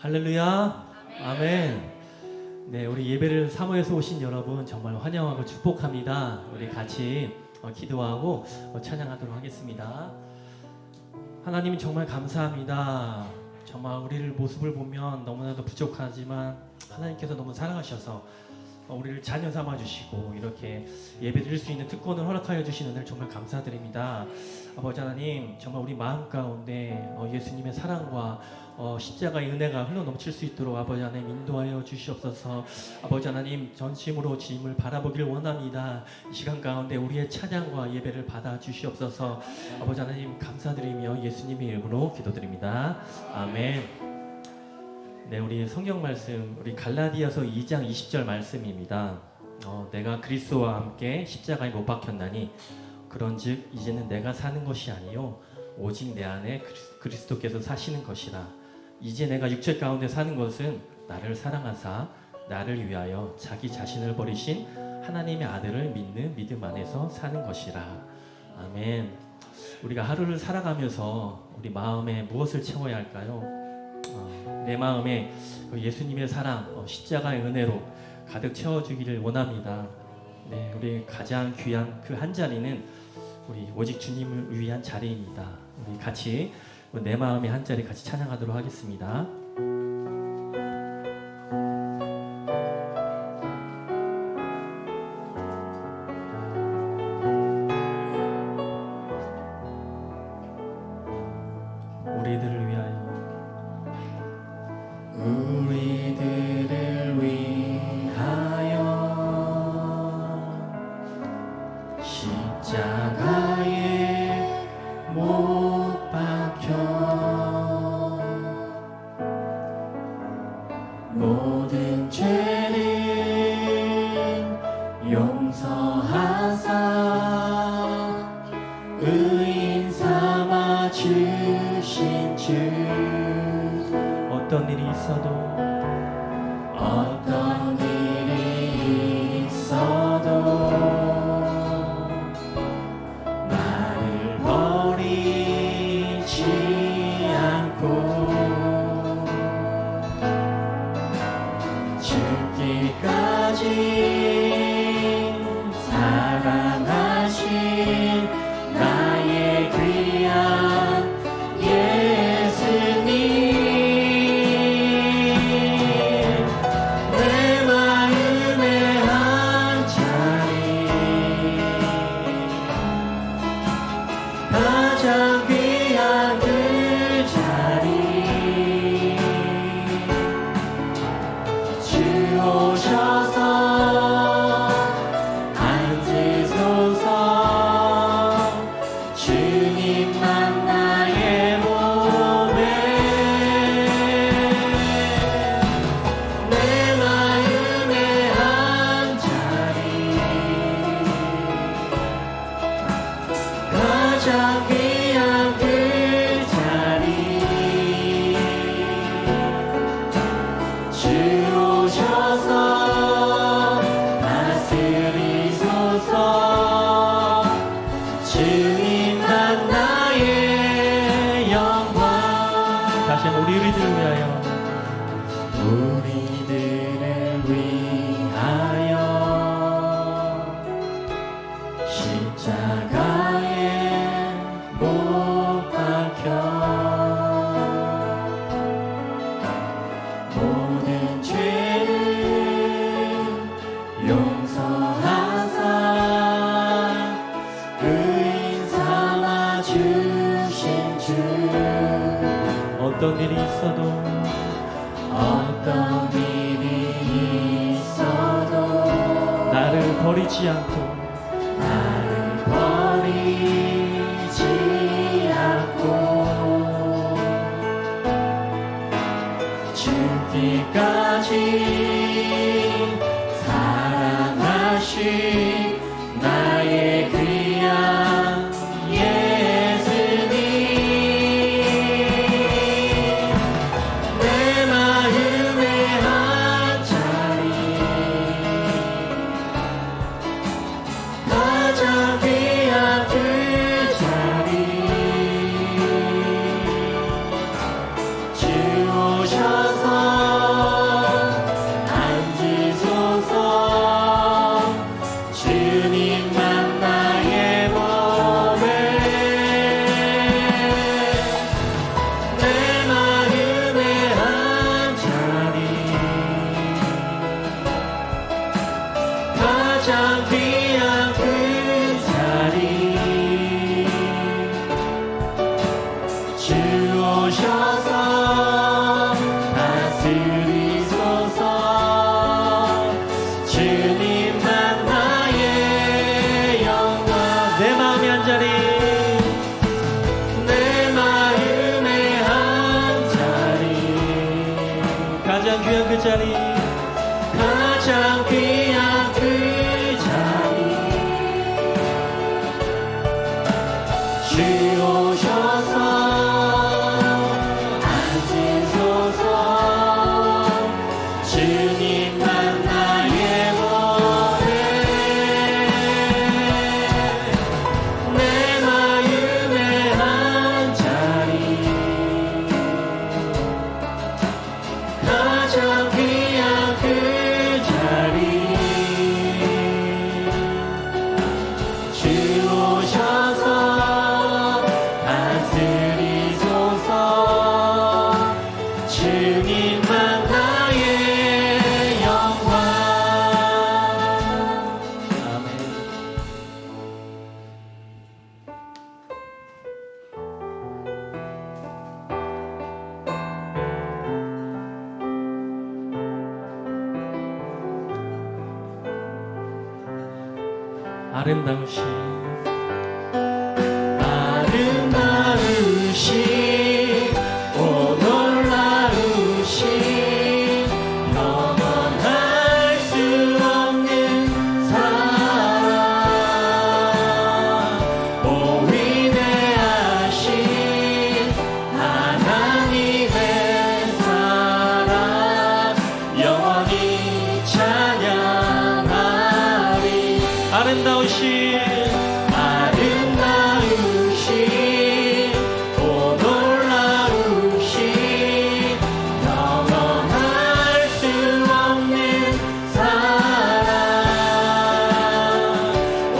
할렐루야. 아멘. 네, 우리 예배를 사모해서 오신 여러분 정말 환영하고 축복합니다. 우리 같이 어, 기도하고 어, 찬양하도록 하겠습니다. 하나님 정말 감사합니다. 정말 우리를 모습을 보면 너무나도 부족하지만 하나님께서 너무 사랑하셔서 어, 우리를 자녀 삼아 주시고 이렇게 예배 드릴 수 있는 특권을 허락하여 주신 은혜를 정말 감사드립니다. 아버지 하나님 정말 우리 마음 가운데 어, 예수님의 사랑과 어, 십자가의 은혜가 흘러 넘칠 수 있도록 아버지 하나님 인도하여 주시옵소서. 아버지 하나님 전심으로 주님을 바라보길 원합니다. 이 시간 가운데 우리의 찬양과 예배를 받아 주시옵소서. 아버지 하나님 감사드리며 예수님의 이름으로 기도드립니다. 아멘. 네, 우리 성경 말씀 우리 갈라디아서 2장 20절 말씀입니다. 어, 내가 그리스도와 함께 십자가에 못 박혔나니 그런즉 이제는 내가 사는 것이 아니요 오직 내 안에 그리스- 그리스도께서 사시는 것이라. 이제 내가 육체 가운데 사는 것은 나를 사랑하사 나를 위하여 자기 자신을 버리신 하나님의 아들을 믿는 믿음 안에서 사는 것이라. 아멘. 우리가 하루를 살아가면서 우리 마음에 무엇을 채워야 할까요? 어, 내 마음에 그 예수님의 사랑, 어, 십자가의 은혜로 가득 채워주기를 원합니다. 네, 우리 가장 귀한 그 한 자리는 우리 오직 주님을 위한 자리입니다. 우리 같이 내 마음의 한 자리 같이 찬양하도록 하겠습니다. 십자 버리지 않고 আগে আগে চালিয়ে 아름다우신 아름다우신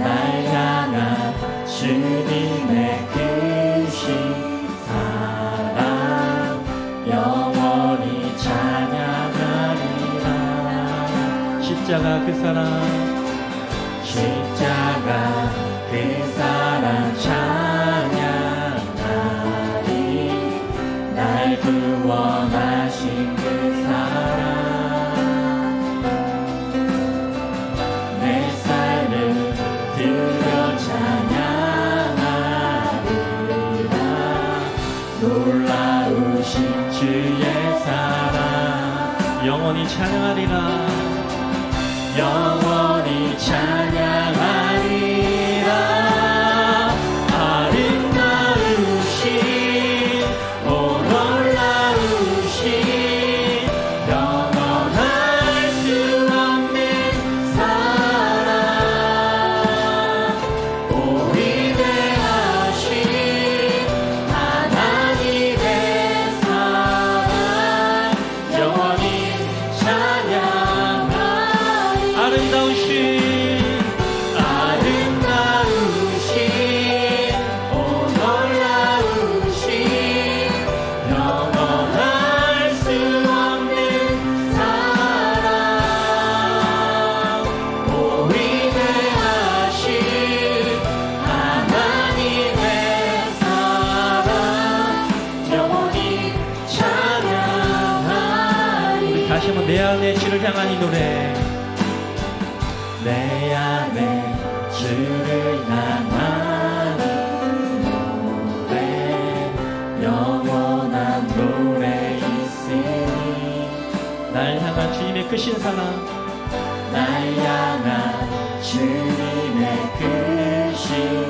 날 향한 주님의 크신 사랑. 영원히 찬양하리라. 십자가 그 사랑. 십자가 그 사랑. 영원히 찬양하리라. 영원히 찬양. 노래. 내 안에 주를 향하는 노래. 영원한 노래 있으니 날 향한 주님의 끝인 사랑. 날 향한 주님의 끝인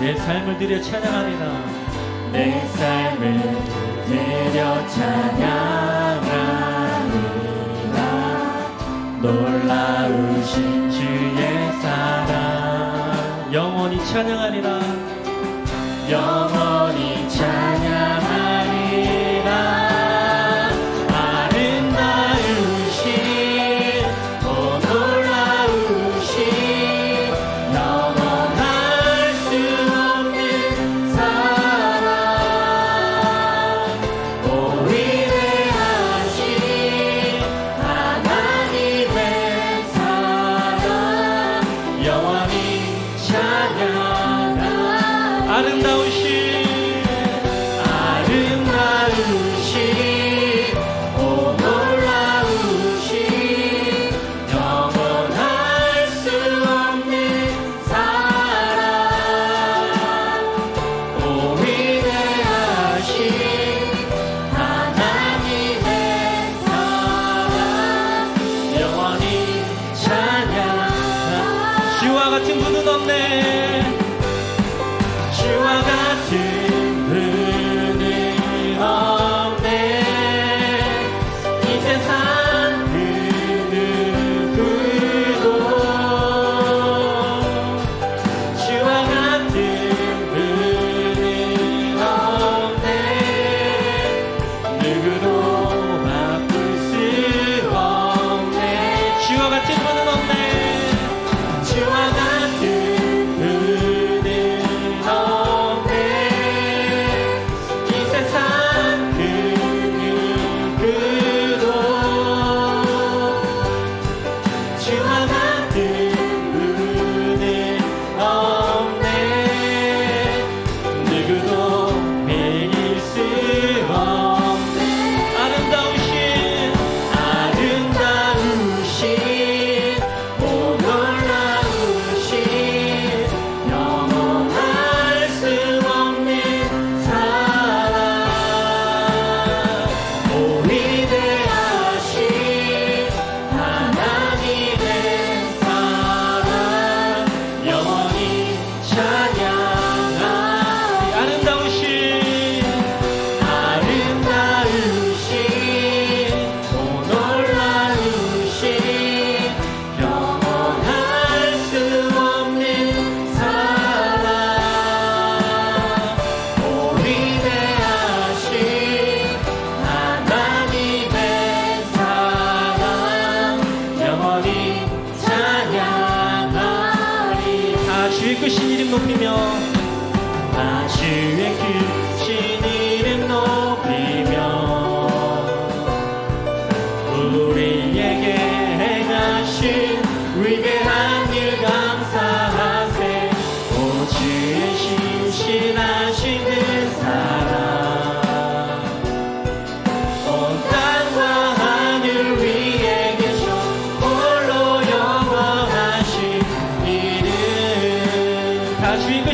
내 삶을 드려 찬양합니다. 내 삶을 드려 찬양합니다. 놀라우신 주의 사랑 영원히 찬양하리라. 영원히 찬양. 주와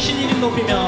신 이름 높이며